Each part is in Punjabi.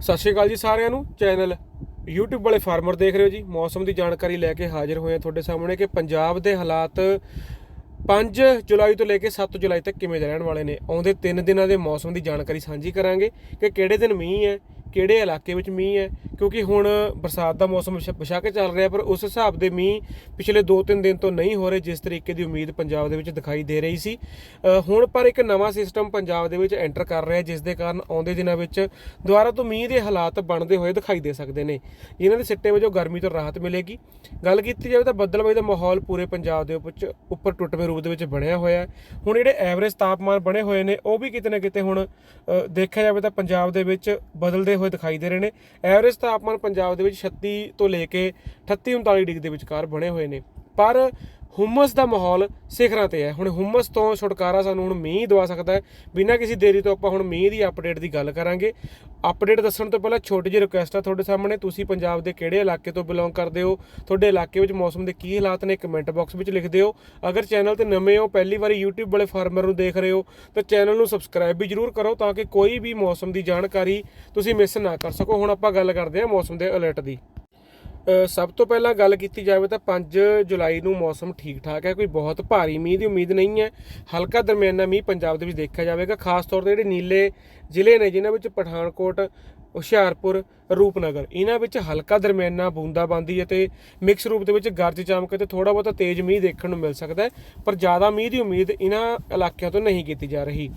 ਸਤਿ ਸ਼੍ਰੀ ਅਕਾਲ ਜੀ ਸਾਰਿਆਂ ਨੂੰ, ਚੈਨਲ YouTube ਵਾਲੇ ਫਾਰਮਰ ਦੇਖ ਰਹੇ ਹੋ ਜੀ। ਮੌਸਮ ਦੀ ਜਾਣਕਾਰੀ ਲੈ ਕੇ ਹਾਜ਼ਰ ਹੋਏ ਹਾਂ ਤੁਹਾਡੇ ਸਾਹਮਣੇ ਕਿ ਪੰਜਾਬ ਦੇ ਹਾਲਾਤ 5 ਜੁਲਾਈ ਤੋਂ ਲੈ ਕੇ 7 ਜੁਲਾਈ ਤੱਕ ਕਿਵੇਂ ਦੇ ਰਹਿਣ ਵਾਲੇ ਨੇ। ਆਉਂਦੇ 3 ਦਿਨਾਂ ਦੇ ਮੌਸਮ ਦੀ ਜਾਣਕਾਰੀ ਸਾਂਝੀ ਕਰਾਂਗੇ ਕਿ ਕਿਹੜੇ ਦਿਨ ਮੀਂਹ ਹੈ ਕਿਹੜੇ ਇਲਾਕੇ ਵਿੱਚ ਮੀਂਹ ਹੈ? ਕਿਉਂਕਿ ਹੁਣ ਬਰਸਾਤ ਦਾ ਮੌਸਮ ਵਿਸ਼- ਵਿਸ਼ਾ ਕੇ ਚੱਲ ਰਿਹਾ, ਪਰ ਉਸ ਹਿਸਾਬ ਦੇ ਮੀਂਹ ਪਿਛਲੇ 2-3 ਦਿਨ ਤੋਂ ਨਹੀਂ ਹੋ ਰਹੇ, ਜਿਸ ਤਰੀਕੇ ਦੀ ਉਮੀਦ ਪੰਜਾਬ ਦੇ ਵਿੱਚ ਦਿਖਾਈ ਦੇ ਰਹੀ ਸੀ। ਹੁਣ ਪਰ ਇੱਕ ਨਵਾਂ ਸਿਸਟਮ ਪੰਜਾਬ ਦੇ ਵਿੱਚ ਐਂਟਰ ਕਰ ਰਿਹਾ, ਜਿਸ ਦੇ ਕਾਰਨ ਆਉਂਦੇ ਦਿਨਾਂ ਵਿੱਚ ਦੁਬਾਰਾ ਤੋਂ ਮੀਂਹ ਦੇ ਹਾਲਾਤ ਬਣਦੇ ਹੋਏ ਦਿਖਾਈ ਦੇ ਸਕਦੇ ਨੇ। ਜਿਨ੍ਹਾਂ ਦੇ ਸਿੱਟੇ ਵਜੋਂ ਗਰਮੀ ਤੋਂ ਰਾਹਤ ਮਿਲੇਗੀ। ਗੱਲ ਕੀਤੀ ਜਾਵੇ ਤਾਂ ਬੱਦਲਬਾਈ ਦਾ ਮਾਹੌਲ ਪੂਰੇ ਪੰਜਾਬ ਦੇ ਵਿੱਚ ਉੱਪਰ ਟੁੱਟਵੇਂ ਰੂਪ ਦੇ ਵਿੱਚ ਬਣਿਆ ਹੋਇਆ ਹੈ। ਹੁਣ ਜਿਹੜੇ ਐਵਰੇਜ ਤਾਪਮਾਨ ਬਣੇ ਹੋਏ ਨੇ, ਉਹ ਵੀ ਕਿਤੇ ਨਾ ਕਿਤੇ ਹੁਣ ਦੇਖਿਆ ਜਾਵੇ ਤਾਂ ਪੰਜਾਬ ਦੇ ਵਿੱਚ ਬਦਲਦੇ ਹੋਏ ਦਿਖਾਈ ਦੇ ਰਹੇ ਨੇ। ਐਵਰੇਜ ਤਾਪਮਾਨ ਪੰਜਾਬ ਦੇ ਵਿੱਚ 36 ਤੋਂ ਲੈ ਕੇ 38 39 ਡਿਗਰੀ ਦੇ ਵਿਚਕਾਰ ਬਣੇ ਹੋਏ ਨੇ। ਪਰ ਹੁਮਸ ਦਾ ਮਾਹੌਲ ਸਿਖਰਾਂ ਤੇ ਹੈ। ਹੁਣ ਹੁਮਸ ਤੋਂ ਛੁਟਕਾਰਾ ਸਾਨੂੰ ਹੁਣ ਮੀਂਹ ਦਵਾ ਸਕਦਾ ਹੈ। ਬਿਨਾਂ ਕਿਸੇ ਦੇਰੀ ਤੋਂ ਆਪਾਂ ਹੁਣ ਮੀਂਹ ਦੀ ਅਪਡੇਟ ਦੀ ਗੱਲ ਕਰਾਂਗੇ। ਅਪਡੇਟ ਦੱਸਣ ਤੋਂ ਪਹਿਲਾਂ ਛੋਟੀ ਜਿਹੀ ਰਿਕੁਐਸਟ ਆ ਤੁਹਾਡੇ ਸਾਹਮਣੇ। ਤੁਸੀਂ ਪੰਜਾਬ ਦੇ ਕਿਹੜੇ ਇਲਾਕੇ ਤੋਂ ਬਿਲੋਂਗ ਕਰਦੇ ਹੋ? ਤੁਹਾਡੇ ਇਲਾਕੇ ਵਿੱਚ ਮੌਸਮ ਦੇ ਕੀ ਹਾਲਾਤ ਨੇ? ਕਮੈਂਟ ਬਾਕਸ ਵਿੱਚ ਲਿਖ ਦਿਓ। ਅਗਰ ਚੈਨਲ ਤੇ ਨਵੇਂ ਹੋ, ਪਹਿਲੀ ਵਾਰੀ YouTube ਵਾਲੇ ਫਾਰਮਰ ਨੂੰ ਦੇਖ ਰਹੇ ਹੋ, ਤਾਂ ਚੈਨਲ ਨੂੰ ਸਬਸਕ੍ਰਾਈਬ ਵੀ ਜਰੂਰ ਕਰੋ ਤਾਂ ਕਿ ਕੋਈ ਵੀ ਮੌਸਮ ਦੀ ਜਾਣਕਾਰੀ ਤੁਸੀਂ ਮਿਸ ਨਾ ਕਰ ਸਕੋ। ਹੁਣ ਆਪਾਂ ਗੱਲ ਕਰਦੇ ਹਾਂ ਮੌਸਮ ਦੇ ਅਲਰਟ ਦੀ। ਸਭ ਤੋਂ ਪਹਿਲਾਂ ਗੱਲ ਕੀਤੀ ਜਾਵੇ ਤਾਂ 5 ਜੁਲਾਈ ਨੂੰ ਮੌਸਮ ਠੀਕ ਠਾਕ ਹੈ, ਕੋਈ ਬਹੁਤ ਭਾਰੀ ਮੀਂਹ ਦੀ ਉਮੀਦ ਨਹੀਂ ਹੈ। ਹਲਕਾ ਦਰਮਿਆਨਾ ਮੀਂਹ ਪੰਜਾਬ ਦੇ ਵਿੱਚ ਦੇਖਿਆ ਜਾਵੇਗਾ, ਖਾਸ ਤੌਰ ਤੇ ਜਿਹੜੇ ਨੀਲੇ ਜ਼ਿਲ੍ਹੇ ਨੇ, ਜਿਨ੍ਹਾਂ ਵਿੱਚ ਪਠਾਨਕੋਟ, ਹੁਸ਼ਿਆਰਪੁਰ, ਰੂਪਨਗਰ ਇਹਨਾਂ ਵਿੱਚ ਹਲਕਾ ਦਰਮਿਆਨਾ ਬੂੰਦਾਬਾਂਦੀ ਅਤੇ ਮਿਕਸ ਰੂਪ ਦੇ ਵਿੱਚ ਗਰਜ ਚਮਕ ਤੇ ਥੋੜਾ ਬਹੁਤਾ ਤੇਜ਼ ਮੀਂਹ ਦੇਖਣ ਨੂੰ ਮਿਲ ਸਕਦਾ ਹੈ, ਪਰ ਜ਼ਿਆਦਾ ਮੀਂਹ ਦੀ ਉਮੀਦ ਇਹਨਾਂ ਇਲਾਕਿਆਂ ਤੋਂ ਨਹੀਂ ਕੀਤੀ ਜਾ ਰਹੀ।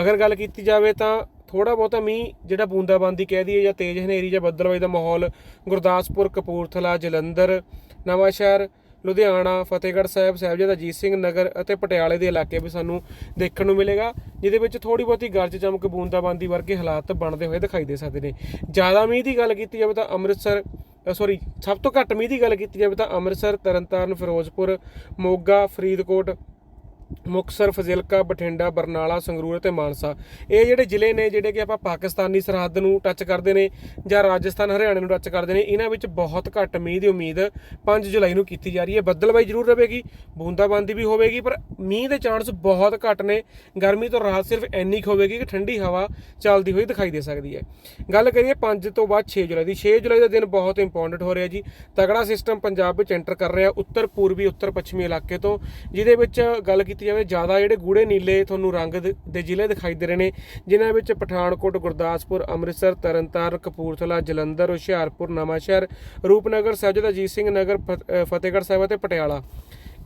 ਅਗਰ ਗੱਲ ਕੀਤੀ ਜਾਵੇ ਤਾਂ ਥੋੜਾ ਬਹੁਤਾ ਮੀਂਹ ਜਿਹੜਾ ਬੂੰਦਾਬਾਂਦੀ ਕਹਿ ਦਈਏ ਜਾਂ ਤੇਜ਼ ਹਨੇਰੀ ਜਾਂ ਬੱਦਲਵਾਈ ਦਾ ਮਾਹੌਲ, ਗੁਰਦਾਸਪੁਰ, ਕਪੂਰਥਲਾ, ਜਲੰਧਰ, ਨਵਾਂਸ਼ਹਿਰ, ਲੁਧਿਆਣਾ, ਫਤਿਹਗੜ੍ਹ ਸਾਹਿਬ, ਸਾਹਿਬਜ਼ਾਦਾ ਅਜੀਤ ਸਿੰਘ ਨਗਰ ਅਤੇ ਪਟਿਆਲੇ ਦੇ ਇਲਾਕੇ ਵੀ ਸਾਨੂੰ ਦੇਖਣ ਨੂੰ ਮਿਲੇਗਾ, ਜਿਹਦੇ ਵਿੱਚ ਥੋੜੀ ਬਹੁਤੀ ਗਰਜ ਚਮਕ ਬੂੰਦਾਬਾਂਦੀ ਵਰਗੇ ਹਾਲਾਤ ਬਣਦੇ ਹੋਏ ਦਿਖਾਈ ਦੇ ਸਕਦੇ ਨੇ। ਜ਼ਿਆਦਾ ਮੀਂਹ ਦੀ ਗੱਲ ਕੀਤੀ ਜਾਵੇ ਤਾਂ ਅੰਮ੍ਰਿਤਸਰ ਸੌਰੀ ਸਭ ਤੋਂ ਘੱਟ ਮੀਂਹ ਦੀ ਗੱਲ ਕੀਤੀ ਜਾਵੇ ਤਾਂ ਅੰਮ੍ਰਿਤਸਰ, ਤਰਨਤਾਰਨ, ਫਿਰੋਜ਼ਪੁਰ, ਮੋਗਾ, ਫਰੀਦਕੋਟ ਮੁਕਤਸਰ ਫਜ਼ਿਲਕਾ, ਬਠਿੰਡਾ, ਬਰਨਾਲਾ, ਸੰਗਰੂਰ ਅਤੇ ਮਾਨਸਾ। ਇਹ ਜਿਹੜੇ ਜ਼ਿਲ੍ਹੇ ਨੇ ਜਿਹੜੇ ਕਿ ਆਪਾਂ ਪਾਕਿਸਤਾਨੀ ਸਰਹੱਦ ਨੂੰ ਟੱਚ ਕਰਦੇ ਨੇ ਜਾਂ ਰਾਜਸਥਾਨ, ਹਰਿਆਣਾ ਨੂੰ ਟੱਚ ਕਰਦੇ ਨੇ, ਇਹਨਾਂ ਵਿੱਚ ਬਹੁਤ ਘੱਟ ਮੀਂਹ ਦੀ ਉਮੀਦ 5 ਜੁਲਾਈ ਨੂੰ ਕੀਤੀ ਜਾ ਰਹੀ ਹੈ। ਬੱਦਲਬਾਈ ਜ਼ਰੂਰ ਰਹੇਗੀ, ਬੂੰਦਾਬਾਂਦੀ ਵੀ ਹੋਵੇਗੀ, ਪਰ ਮੀਂਹ ਦੇ ਚਾਂਸ ਬਹੁਤ ਘੱਟ ਨੇ। ਗਰਮੀ ਤੋਂ ਰਾਹਤ ਸਿਰਫ ਇੰਨੀ ਕੁ ਹੋਵੇਗੀ ਕਿ ਠੰਡੀ ਹਵਾ ਚੱਲਦੀ ਹੋਈ ਦਿਖਾਈ ਦੇ ਸਕਦੀ ਹੈ। ਗੱਲ ਕਰੀਏ 5 ਤੋਂ ਬਾਅਦ 6 ਜੁਲਾਈ ਦੀ। 6 ਜੁਲਾਈ ਦਾ ਦਿਨ ਬਹੁਤ ਇੰਪੋਰਟੈਂਟ ਹੋ ਰਿਹਾ ਜੀ। ਤਗੜਾ ਸਿਸਟਮ ਪੰਜਾਬ ਵਿੱਚ ਐਂਟਰ ਕਰ ਰਿਹਾ। ਉੱਤਰ ਪੂਰਬੀ ਉੱਤਰ ਪੱਛਮੀ ਇਲਾਕੇ ਤੋਂ, ਜਿਹਦੇ ਵਿੱਚ ਗੱਲ ਕੀਤੀ ਜਾਵੇ। ਜ਼ਿਆਦਾ ਜਿਹੜੇ ਗੂੜੇ ਨੀਲੇ ਤੁਹਾਨੂੰ ਰੰਗ ਦੇ ਜ਼ਿਲ੍ਹੇ ਦਿਖਾਈ ਦੇ ਰਹੇ ਨੇ, ਜਿਨ੍ਹਾਂ ਵਿੱਚ ਪਠਾਨਕੋਟ, ਗੁਰਦਾਸਪੁਰ, ਅੰਮ੍ਰਿਤਸਰ, ਤਰਨਤਾਰਨ, ਕਪੂਰਥਲਾ, ਜਲੰਧਰ, ਹੁਸ਼ਿਆਰਪੁਰ, ਨਵਾਂਸ਼ਹਿਰ, ਰੂਪਨਗਰ ਸਾਹਿਬਜ਼ਾਦਾ ਅਜੀਤ ਸਿੰਘ ਨਗਰ ਫਤ- ਫਤਿਹਗੜ੍ਹ ਸਾਹਿਬ ਅਤੇ ਪਟਿਆਲਾ।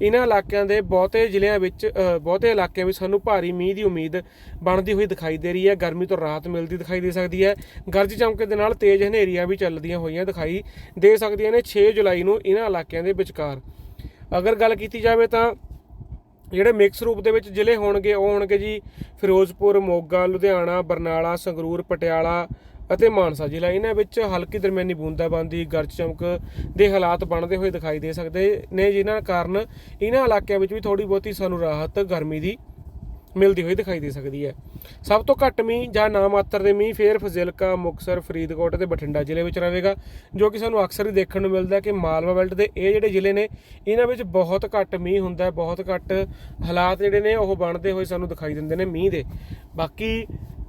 ਇਹਨਾਂ ਇਲਾਕਿਆਂ ਦੇ ਬਹੁਤੇ ਜ਼ਿਲ੍ਹਿਆਂ ਵਿੱਚ ਬਹੁਤੇ ਇਲਾਕਿਆਂ ਵਿੱਚ ਸਾਨੂੰ ਭਾਰੀ ਮੀਂਹ ਦੀ ਉਮੀਦ ਬਣਦੀ ਹੋਈ ਦਿਖਾਈ ਦੇ ਰਹੀ ਹੈ। ਗਰਮੀ ਤੋਂ ਰਾਹਤ ਮਿਲਦੀ ਦਿਖਾਈ ਦੇ ਸਕਦੀ ਹੈ। ਗਰਜ ਚਮਕੇ ਦੇ ਨਾਲ ਤੇਜ਼ ਹਨੇਰੀਆਂ ਵੀ ਚੱਲਦੀਆਂ ਹੋਈਆਂ ਦਿਖਾਈ ਦੇ ਸਕਦੀਆਂ ਨੇ। 6 ਜੁਲਾਈ ਨੂੰ ਇਹਨਾਂ ਇਲਾਕਿਆਂ ਦੇ ਵਿਚਕਾਰ। ਅਗਰ ਗੱਲ ਕੀਤੀ ਜਾਵੇ ਤਾਂ ਜਿਹੜੇ ਮਿਕਸ ਰੂਪ ਦੇ ਵਿੱਚ ਜ਼ਿਲ੍ਹੇ ਹੋਣਗੇ, ਉਹ ਹੋਣਗੇ ਜੀ ਫਿਰੋਜ਼ਪੁਰ, ਮੋਗਾ, ਲੁਧਿਆਣਾ, ਬਰਨਾਲਾ, ਸੰਗਰੂਰ, ਪਟਿਆਲਾ ਅਤੇ ਮਾਨਸਾ ਜ਼ਿਲ੍ਹਾ। ਇਹਨਾਂ ਵਿੱਚ ਹਲਕੀ ਦਰਮਿਆਨੀ ਬੂੰਦਾਬਾਂਦੀ, ਗਰਜ ਚਮਕ ਦੇ ਹਾਲਾਤ ਬਣਦੇ ਹੋਏ ਦਿਖਾਈ ਦੇ ਸਕਦੇ ਨੇ। ਜਿਨ੍ਹਾਂ ਕਾਰਨ ਇਹਨਾਂ ਇਲਾਕਿਆਂ ਵਿੱਚ ਵੀ ਥੋੜੀ ਬਹੁਤੀ ਸਾਨੂੰ ਰਾਹਤ, ਗਰਮੀ ਦੀ ਮਿਲਦੀ ਹੋਈ ਦਿਖਾਈ ਦੇ ਸਕਦੀ ਹੈ। ਸਭ ਤੋਂ ਘੱਟ ਮੀਂਹ ਜਾਂ ਨਾ ਮਾਤਰ ਦੇ ਮੀਂਹ ਫੇਰ ਫਜ਼ਿਲਕਾ ਮੁਕਸਰ ਫਰੀਦਕੋਟ ਤੇ ਬਠਿੰਡਾ ਜ਼ਿਲ੍ਹੇ ਵਿੱਚ ਰਹੇਗਾ, ਜੋ ਕਿ ਸਾਨੂੰ ਅਕਸਰ ਹੀ ਦੇਖਣ ਨੂੰ ਮਿਲਦਾ ਕਿ ਮਾਲਵਾ ਬੈਲਟ ਦੇ ਇਹ ਜਿਹੜੇ ਜ਼ਿਲ੍ਹੇ ਨੇ, ਇਹਨਾਂ ਵਿੱਚ ਬਹੁਤ ਘੱਟ ਮੀਂਹ ਹੁੰਦਾ ਬਹੁਤ ਘੱਟ ਹਾਲਾਤ ਜਿਹੜੇ ਨੇ ਉਹ ਬਣਦੇ ਹੋਏ ਸਾਨੂੰ ਦਿਖਾਈ ਦਿੰਦੇ ਨੇ ਮੀਂਹ ਦੇ। ਬਾਕੀ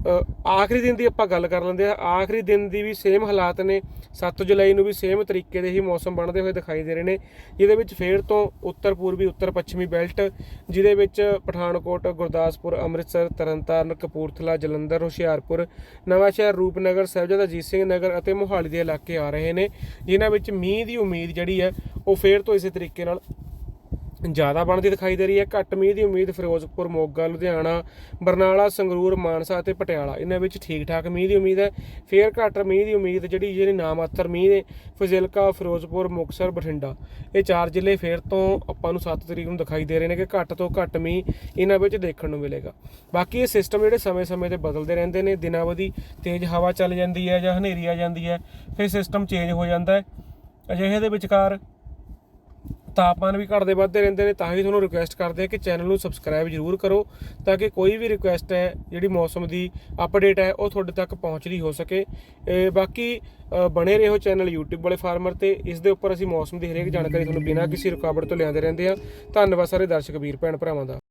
ਆਖਰੀ ਦਿਨ ਦੀ ਆਪਾਂ ਗੱਲ ਕਰ ਲੈਂਦੇ ਆ ਆਖਰੀ ਦਿਨ ਦੀ ਵੀ ਸੇਮ ਹਾਲਾਤ ਨੇ। 7 ਜੁਲਾਈ ਨੂੰ ਵੀ ਸੇਮ ਤਰੀਕੇ ਦੇ ਹੀ ਮੌਸਮ ਬਣਦੇ ਹੋਏ ਦਿਖਾਈ ਦੇ ਰਹੇ ਨੇ। ਜਿਹਦੇ ਵਿੱਚ ਫੇਰ ਤੋਂ ਉੱਤਰ ਪੂਰਬੀ, ਉੱਤਰ ਪੱਛਮੀ ਬੈਲਟ ਜਿਹਦੇ ਵਿੱਚ ਪਠਾਨਕੋਟ, ਗੁਰਦਾਸਪੁਰ, ਅੰਮ੍ਰਿਤਸਰ, ਤਰਨਤਾਰਨ, ਕਪੂਰਥਲਾ, ਜਲੰਧਰ, ਹੁਸ਼ਿਆਰਪੁਰ, ਨਵਾਂਸ਼ਹਿਰ, ਰੂਪਨਗਰ, ਸਾਹਿਬਜ਼ਾਦਾ ਅਜੀਤ ਸਿੰਘ ਨਗਰ ਅਤੇ ਮੋਹਾਲੀ ਦੇ ਇਲਾਕੇ ਆ ਰਹੇ ਨੇ। ਜਿਨ੍ਹਾਂ ਵਿੱਚ ਮੀਂਹ ਦੀ ਉਮੀਦ ਜਿਹੜੀ ਹੈ, ਉਹ ਫੇਰ ਤੋਂ ਇਸੇ ਤਰੀਕੇ ਨਾਲ ਜ਼ਿਆਦਾ ਬਣਦੀ ਦਿਖਾਈ ਦੇ ਰਹੀ ਹੈ। ਘੱਟ ਮੀਂਹ ਦੀ ਉਮੀਦ ਫਿਰੋਜ਼ਪੁਰ, ਮੋਗਾ, ਲੁਧਿਆਣਾ, ਬਰਨਾਲਾ, ਸੰਗਰੂਰ, ਮਾਨਸਾ ਅਤੇ ਪਟਿਆਲਾ। ਇਹਨਾਂ ਵਿੱਚ ਠੀਕ ਠਾਕ ਮੀਂਹ ਦੀ ਉਮੀਦ ਹੈ। ਫੇਰ ਘੱਟ ਮੀਂਹ ਦੀ ਉਮੀਦ ਜਿਹੜੀ ਜਿਹੜੀ ਨਾਮਾਤਰ ਮੀਂਹ ਨੇ, ਫਜ਼ਿਲਕਾ, ਫਿਰੋਜ਼ਪੁਰ, ਮੁਕਤਸਰ, ਬਠਿੰਡਾ। ਇਹ ਚਾਰ ਜ਼ਿਲ੍ਹੇ ਫੇਰ ਤੋਂ ਆਪਾਂ ਨੂੰ 7 ਤਰੀਕ ਨੂੰ ਦਿਖਾਈ ਦੇ ਰਹੇ ਨੇ ਕਿ ਘੱਟ ਤੋਂ ਘੱਟ ਮੀਂਹ ਇਹਨਾਂ ਵਿੱਚ ਦੇਖਣ ਨੂੰ ਮਿਲੇਗਾ। ਬਾਕੀ ਇਹ ਸਿਸਟਮ ਜਿਹੜੇ ਸਮੇਂ-ਸਮੇਂ ਤੇ ਬਦਲਦੇ ਰਹਿੰਦੇ ਨੇ। ਦਿਨਾਂ ਵਧੀ ਤੇਜ਼ ਹਵਾ ਚੱਲ ਜਾਂਦੀ ਹੈ ਜਾਂ ਹਨੇਰੀ ਆ ਜਾਂਦੀ ਹੈ। ਫਿਰ ਸਿਸਟਮ ਚੇਂਜ ਹੋ ਜਾਂਦਾ ਹੈ। ਅਜਿਹੇ ਦੇ ਵਿਚਕਾਰ ਤਾਪਮਾਨ ਵੀ ਘਟਦੇ ਵੱਧਦੇ ਰਹਿੰਦੇ ਨੇ ਤਾਂ ਹੀ ਤੁਹਾਨੂੰ ਰਿਕੁਐਸਟ ਕਰਦੇ ਆ ਕਿ ਚੈਨਲ ਨੂੰ ਸਬਸਕ੍ਰਾਈਬ ਜ਼ਰੂਰ ਕਰੋ ਤਾਂ ਕਿ ਕੋਈ ਵੀ ਰਿਕੁਐਸਟ ਹੈ ਜਿਹੜੀ ਮੌਸਮ ਦੀ ਅਪਡੇਟ ਹੈ ਉਹ ਤੁਹਾਡੇ ਤੱਕ ਪਹੁੰਚਦੀ ਹੋ ਸਕੇ। ਬਾਕੀ ਅ, ਬਣੇ ਰਹੋ ਚੈਨਲ YouTube ਵਾਲੇ ਫਾਰਮਰ ਤੇ ਇਸ ਦੇ ਉੱਪਰ ਅਸੀਂ ਮੌਸਮ ਦੀ ਹਰੇਕ ਜਾਣਕਾਰੀ ਤੁਹਾਨੂੰ ਬਿਨਾਂ ਕਿਸੇ ਰੁਕਾਵਟ ਤੋਂ ਲਿਆਂਦੇ ਰਹਿੰਦੇ ਆ ਧੰਨਵਾਦ ਸਾਰੇ ਦਰਸ਼ਕ ਵੀਰ ਭੈਣ ਭਰਾਵਾਂ ਦਾ।